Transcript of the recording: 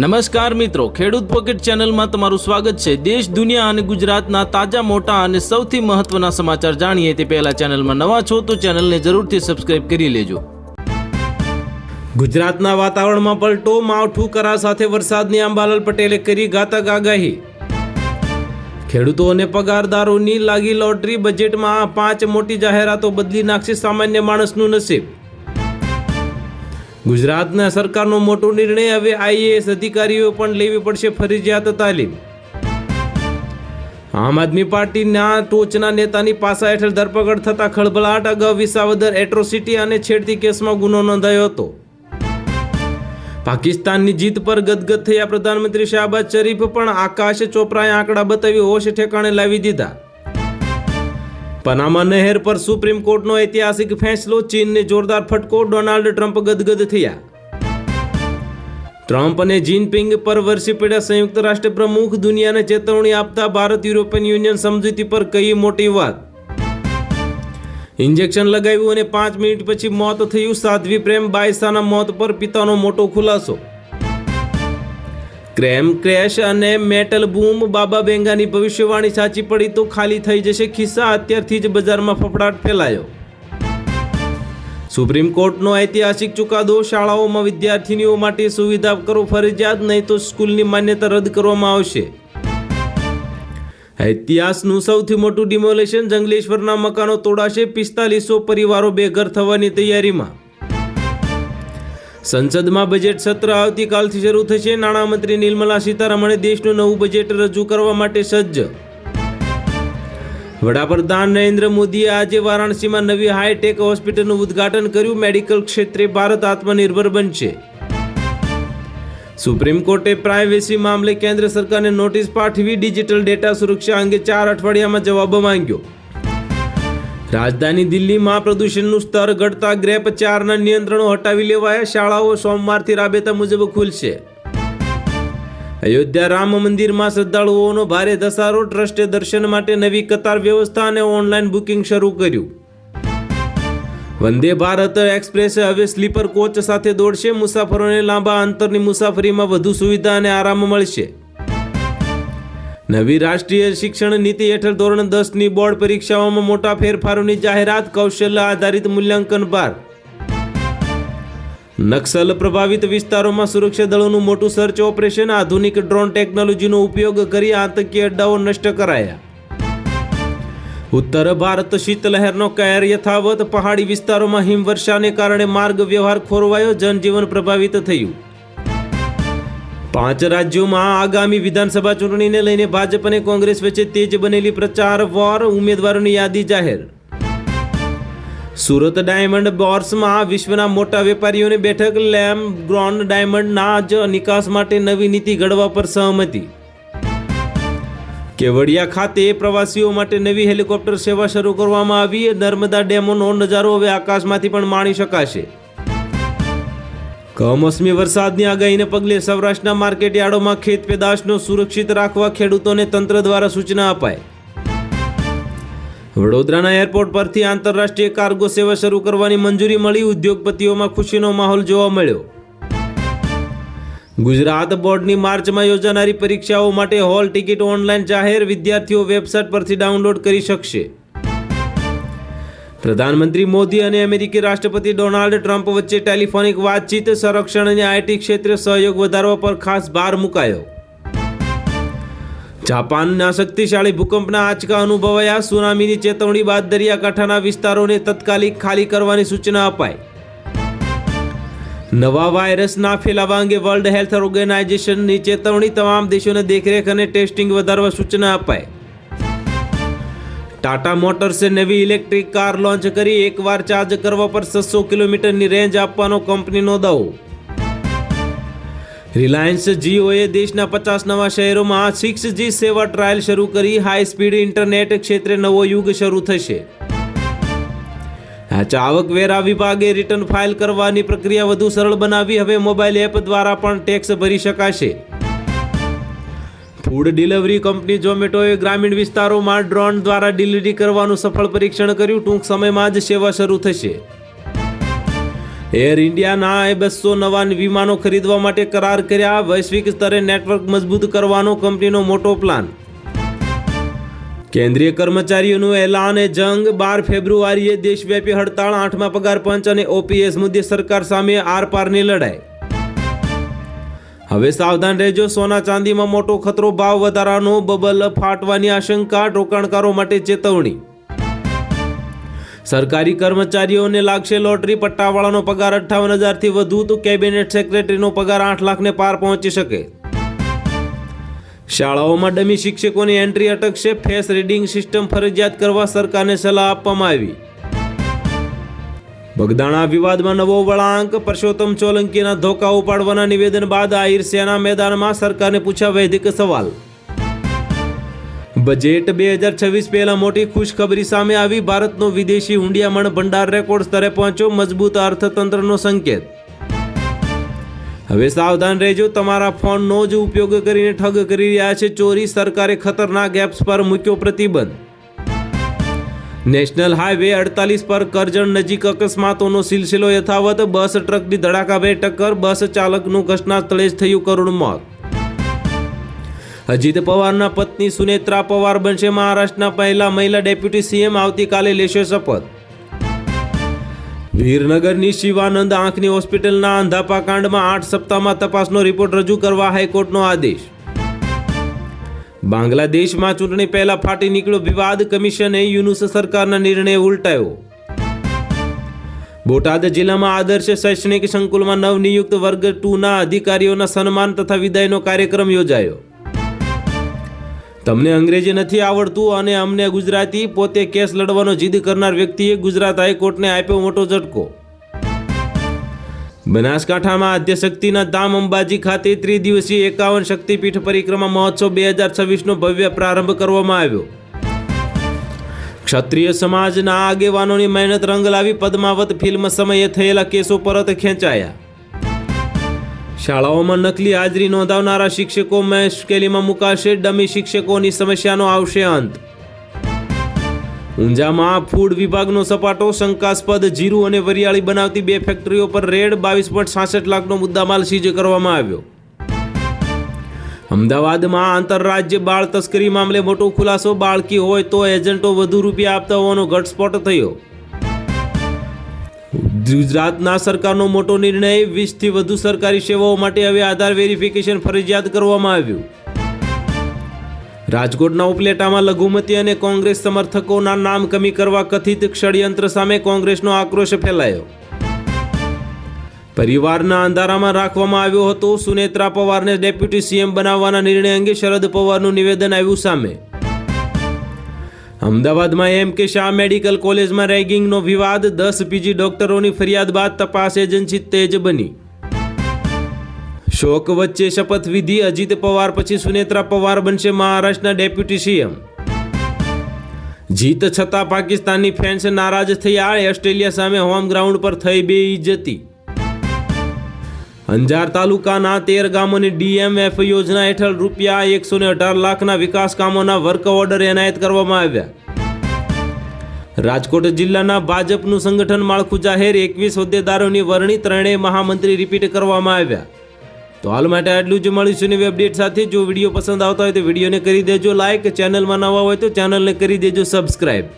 નમસ્કાર મિત્રો, ખેડૂત પોકેટ ચેનલમાં તમારું સ્વાગત છે. દેશ, દુનિયા અને ગુજરાતના તાજા, મોટા અને સૌથી મહત્વના સમાચાર જાણીએ તે પહેલા ચેનલમાં નવા છો તો ચેનલને જરૂરથી સબસ્ક્રાઇબ કરી લેજો. ગુજરાતના વાતાવરણમાં પલટો, માવઠું, કરા સાથે વરસાદની આંબાલાલ પટેલે કરી ઘાતક આગાહી ખેડૂતો અને પગારદારોની લાગી લોટરી, બજેટમાં પાંચ મોટી જાહેરાતો બદલી નાખશે સામાન્ય માણસનું નસીબ. ગુજરાતના સરકારનો મોટો નિર્ણય હવે આઈએએસ અધિકારીઓ પણ લેવી પડશે ફરજિયાત તાલીમ. આમ આદમી પાર્ટીના ટોચના નેતાની પાસા હેઠળ ધરપકડ થતા ખળભળાટ. અગાઉ વિસાવદર એટ્રોસિટી અને છેડતી કેસમાં ગુનો નોંધાયો હતો. પાકિસ્તાનની જીત પર ગદગદ થયા પ્રધાનમંત્રી શાહબાજ શરીફ પણ આકાશ ચોપરાએ આંકડા બતાવી હોશ ઠેકાણે લાવી દીધા. પનામા નહેર પર સુપ્રીમ કોર્ટનો ઐતિહાસિક ફેંસલો, ચીનને જોરદાર ફટકો, ડોનાલ્ડ ટ્રમ્પ ગદગદ થયા. ટ્રમ્પ અને જિનપિંગ પર વર્ષે પડ્યા સંયુક્ત રાષ્ટ્ર પ્રમુખ દુનિયાને ચેતવણી આપતા ભારત યુરોપિયન યુનિયન સમજૂતી પર કહી મોટી વાત? ઇન્જેક્શન લગાવ્યું અને પાંચ મિનિટ પછી મોત થયું, સાધ્વી પ્રેમ બાયસાના મોત પર પિતાનો મોટો ખુલાસો. ક્રેમ, ક્રેશ અને મેટલ બૂમ, બાબા બેંગાની ભવિષ્યવાણી સાચી પડી તો ખાલી થઈ જશે ખિસ્સા, અત્યારથી જ બજારમાં ફફડાટ ફેલાયો. સુપ્રીમ કોર્ટનો ઐતિહાસિક ચુકાદો, શાળાઓમાં વિદ્યાર્થીનીઓ માટે સુવિધા કરો ફરજિયાત, નહીં તો સ્કૂલની માન્યતા રદ કરવામાં આવશે. ઇતિહાસનું સૌથી મોટું ડિમોલેશન જંગલેશ્વરના મકાનો તોડાશે પિસ્તાલીસો પરિવારો બેઘર થવાની તૈયારીમાં. સંસદમાં બજેટ સત્ર આવતીકાલથી શરૂ થશે. નાણામંત્રી નિર્મલા સીતારમણે દેશનું નવું બજેટ રજૂ કરવા માટે સજ્જ. વડાપ્રધાન નરેન્દ્ર મોદીએ આજે વારાણસીમાં નવી હાઈટેક હોસ્પિટલનું ઉદ્ઘાટન કર્યું. મેડિકલ ક્ષેત્રે ભારત આત્મનિર્ભર બનશે. સુપ્રીમ કોર્ટે પ્રાઇવેસી મામલે કેન્દ્ર સરકારને નોટિસ પાઠવી. ડિજિટલ ડેટા સુરક્ષા અંગે ચાર અઠવાડિયામાં જવાબ માંગ્યો. રાજધાની દિલ્હીમાં પ્રદૂષણનું સ્તર ઘટતા ગ્રેપ ચારના નિયંત્રણો હટાવી લેવાયા. શાળાઓ સોમવારથી રાબેતા મુજબ ખુલશે. અયોધ્યા રામ મંદિરમાં શ્રદ્ધાળુઓનો ભારે ધસારો. ટ્રસ્ટે દર્શન માટે નવી કતાર વ્યવસ્થા અને ઓનલાઈન બુકિંગ શરૂ કર્યું. વંદે ભારત એક્સપ્રેસ હવે સ્લીપર કોચ સાથે દોડશે. મુસાફરોને લાંબા અંતરની મુસાફરીમાં વધુ સુવિધા અને આરામ મળશે. નવી રાષ્ટ્રીય શિક્ષણ નીતિ હેઠળ ધોરણ દસની બોર્ડ પરીક્ષાઓમાં મોટા ફેરફારોની જાહેરાત, કૌશલ્ય આધારિત મૂલ્યાંકન બાર નક્સલ પ્રભાવિત વિસ્તારોમાં સુરક્ષા દળોનું મોટું સર્ચ ઓપરેશન આધુનિક ડ્રોન ટેકનોલોજીનો ઉપયોગ કરી આતંકી અડ્ડાઓ નષ્ટ કરાયા. ઉત્તર ભારત શીતલહેરનો કહેર યથાવત, પહાડી વિસ્તારોમાં હિમવર્ષાને કારણે માર્ગ વ્યવહાર ખોરવાયો, જનજીવન પ્રભાવિત થયું. પાંચ રાજ્યોમાં આગામી વિધાનસભા ચૂંટણીને લઈને ભાજપ અને કોંગ્રેસ વચ્ચે તેજ બનેલી પ્રચાર વોર, ઉમેદવારોની યાદી જાહેર. સુરત ડાયમંડ બોર્સમાં વિશ્વના મોટા વેપારીઓની બેઠક, લેમ ગ્રોન ડાયમંડના જ નિકાસ માટે નવી નીતિ ઘડવા પર સહમતિ. કેવડિયા ખાતે પ્રવાસીઓ માટે નવી હેલિકોપ્ટર સેવા શરૂ કરવામાં આવી. નર્મદા ડેમોનો નજારો હવે આકાશમાંથી પણ માણી શકાશે. કમોસમી વરસાદની આગાહીને પગલે સૌરાષ્ટ્રના માર્કેટ યાર્ડોમાં ખેત પેદાશનો સુરક્ષિત રાખવા ખેડૂતોને તંત્ર દ્વારા સૂચના અપાય વડોદરાના એરપોર્ટ પરથી આંતરરાષ્ટ્રીય કાર્ગો સેવા શરૂ કરવાની મંજૂરી મળી, ઉદ્યોગપતિઓમાં ખુશીનો માહોલ જોવા મળ્યો. ગુજરાત બોર્ડની માર્ચમાં યોજાનારી પરીક્ષાઓ માટે હોલ ટિકિટ ઓનલાઈન જાહેર, વિદ્યાર્થીઓ વેબસાઇટ પરથી ડાઉનલોડ કરી શકશે. પ્રધાનમંત્રી મોદી અને અમેરિકી રાષ્ટ્રપતિ ડોનાલ્ડ ટ્રમ્પ વચ્ચે ટેલિફોનિક વાતચીત, સંરક્ષણ અને આઈટી ક્ષેત્રે સહયોગ વધારવા પર ખાસ ભાર મુકાયો. જાપાનના શક્તિશાળી ભૂકંપના આંચકા અનુભવાયા. સુનામીની ચેતવણી બાદ દરિયાકાંઠાના વિસ્તારોને તત્કાલિક ખાલી કરવાની સૂચના અપાઈ. નવા વાયરસના ફેલાવા અંગે વર્લ્ડ હેલ્થ ઓર્ગેનાઇઝેશનની ચેતવણી, તમામ દેશોને દેખરેખ અને ટેસ્ટિંગ વધારવા સૂચના અપાઈ. ટાટા મોટર્સે નવી ઇલેક્ટ્રિક કાર લોન્ચ કરી એકવાર ચાર્જ કરવા પર છસો કિલોમીટરની રેન્જ આપવાનો કંપનીનો દાવો. રિલાયન્સ જીઓએ દેશના પચાસ નવા શહેરોમાં સિક્સ જી સેવા ટ્રાયલ શરૂ કરી. હાઈ સ્પીડ ઇન્ટરનેટ ક્ષેત્રે નવો યુગ શરૂ થશે. આવકવેરા વિભાગે રિટર્ન ફાઇલ કરવાની પ્રક્રિયા વધુ સરળ બનાવી. હવે મોબાઈલ એપ દ્વારા પણ ટેક્સ ભરી શકાશે. ફૂડ ડિલિવરી કંપની ઝોમેટોએ ગ્રામીણ વિસ્તારોમાં ડ્રોન દ્વારા ડિલિવરી કરવાનું સફળ પરીક્ષણ કર્યું. ટૂંક સમયમાં જ સેવા શરૂ થશે. એર ઇન્ડિયાના બસો નવા વિમાનો ખરીદવા માટે કરાર કર્યા. વૈશ્વિક સ્તરે નેટવર્ક મજબૂત કરવાનો કંપનીનો મોટો પ્લાન. કેન્દ્રીય કર્મચારીઓનું એલાન એ જંગ. બાર ફેબ્રુઆરીએ દેશવ્યાપી હડતાળ, આઠમા પગાર પંચ અને ઓપીએસ મુદ્દે સરકાર સામે આરપારની લડાઈ. હવે સાવધાન રહેજો, સોના ચાંદીમાં મોટો ખતરો, ભાવ વધારાનો, બબલ ફાટવાની આશંકા, રોકાણકારો માટે ચેતવણી. સરકારી કર્મચારીઓને લાગશે લોટરી, પટ્ટાવાળાનો પગાર અઠ્ઠાવન હજારથી વધુ, તો કેબિનેટ સેક્રેટરીનો પગાર આઠ લાખને પાર પહોંચી શકે. શાળાઓમાં ડમી શિક્ષકોની એન્ટ્રી અટકશે, ફેસ રીડિંગ સિસ્ટમ ફરજિયાત કરવા સરકારને સલાહ આપવામાં આવી. બગદાણા વિવાદમાં નવો વળાંક. પરસોત્તમ સોલંકીના ધોકા ઉપાડવાના નિવેદન બાદ આહિર સેના મેદાનમાં સરકારને પૂછ્યા વૈદિક સવાલ. બજેટ બે હજાર છવ્વીસ પહેલા મોટી ખુશખબરી સામે આવી. ભારતનો વિદેશી હુંડિયામણ ભંડાર રેકોર્ડ સ્તરે પહોંચ્યો. મજબૂત અર્થતંત્રનો સંકેત. હવે સાવધાન રહેજો. તમારા ફોનનો જ ઉપયોગ કરીને ઠગ કરી રહ્યા છે ચોરી. સરકારે ખતરનાક એપ્સ પર મૂક્યો પ્રતિબંધ. નેશનલ હાઈવે અડતાલીસ પર કરજણ નજીક અકસ્માતોનો સિલસિલો યથાવત. બસ ટ્રકની ધડાકાભેર ટક્કર. બસ ચાલકનું ઘટના સ્થળે જ થયું કરુણ મોત. અજીત પવારના પત્ની સુનેત્રા પવાર બનશે મહારાષ્ટ્રના પહેલા મહિલા ડેપ્યુટી સીએમ, આવતીકાલે લેશે શપથ. વીરનગરની શિવાનંદ આંખની હોસ્પિટલના અંધાપા કાંડમાં આઠ સપ્તાહમાં તપાસનો રિપોર્ટ રજૂ કરવા હાઈકોર્ટનો આદેશ. બાંગ્લાદેશમાં ચૂંટણી પહેલા ફાટી નીકળ્યો વિવાદ, કમિશને યુનુસ સરકારના નિર્ણય ઉલટાયો. બોટાદ જિલ્લામાં આદર્શ શૈક્ષણિક સંકુલમાં નવનિયુક્ત વર્ગ ટુના અધિકારીઓના સન્માન તથા વિદાયનો કાર્યક્રમ યોજાયો. તમને અંગ્રેજી નથી આવડતું અને અમને ગુજરાતી, પોતે કેસ લડવાનો જીદ કરનાર વ્યક્તિએ ગુજરાત હાઈકોર્ટને આપ્યો મોટો ઝટકો. બનાસકાંઠામાં આદ્યશક્તિના ધામ અંબાજી ખાતે ત્રિદિવસીય એકાવન શક્તિપીઠ પરિક્રમા મહોત્સવ બે હજાર છવ્વીસનો ભવ્ય પ્રારંભ કરવામાં આવ્યો. ક્ષત્રિય સમાજના આગેવાનોની મહેનત રંગ લાવી પદ્માવત ફિલ્મ સમયે થયેલા કેસો પરત ખેંચાયા. શાળાઓમાં નકલી હાજરી નોંધાવનારા શિક્ષકો મુશ્કેલીમાં મુકાશે, ડમી શિક્ષકોની સમસ્યાનો આવશે અંત. ઊંઝામાં ફૂડ વિભાગનો સપાટો, શંકાસ્પદ, જીરું અને વરિયાળી બનાવતી બે ફેક્ટરીઓ પર રેડ બાવીસ પોઈન્ટ છાસઠ લાખનો મુદ્દામાલ સીઝ કરવામાં આવ્યો. અમદાવાદમાં આંતરરાજ્ય બાળ તસ્કરી મામલે મોટો ખુલાસો, બાળકી હોય તો એજન્ટો વધુ રૂપિયા આપતા હોવાનો ઘટસ્ફોટ થયો. ગુજરાતના સરકારનો મોટો નિર્ણય, વીસથી વધુ સરકારી સેવાઓ માટે હવે આધાર વેરિફિકેશન ફરજિયાત કરવામાં આવ્યું. રાજકોટના ઉપલેટામાં લઘુમતી અને કોંગ્રેસ સમર્થકોના નામ કમી કરવા કથિત ષડયંત્ર સામે કોંગ્રેસનો આક્રોશ ફેલાયો. પરિવારના અંધારામાં રાખવામાં આવ્યો હતો સુનેત્રા પવારને ડેપ્યુટી સીએમ બનાવવાના નિર્ણય અંગે શરદ પવારનું નિવેદન આવ્યું સામે. અમદાવાદમાં એમ કે શાહ મેડિકલ કોલેજમાં રેગિંગનો વિવાદ, દસ પીજી ડોક્ટરોની ફરિયાદ બાદ તપાસ એજન્સી તેજ બની. શોક વચ્ચે શપથવિધિ અજીત પવાર પછી સુનેત્રા પવાર બનશે મહારાષ્ટ્રના ડેપ્યુટી સીએમ. જીત છતાં પાકિસ્તાની ફેન્સ નારાજ થયા. ઓસ્ટ્રેલિયા સામે હોમ ગ્રાઉન્ડ પર થઈ બે ઇજતી અંજાર તાલુકાના તેર ગામોની ડીએમએફ યોજના હેઠળ રૂપિયા એકસો ને અઢાર લાખના વિકાસ કામોના વર્ક ઓર્ડર એનાયત કરવામાં આવ્યા. રાજકોટ જિલ્લાના ભાજપનું સંગઠન માળખું જાહેર. એકવીસ હોદ્દેદારોની વરણી ત્રણેય મહામંત્રી રિપીટ કરવામાં આવ્યા. તો હાલ માટે આટલું જ મળીશું નવી અપડેટ સાથે. જો વીડિયો પસંદ આવતા હોય તો વિડીયોને કરી દેજો લાઇક ચેનલમાં નવા હોય તો ચેનલને કરી દેજો સબસ્ક્રાઈબ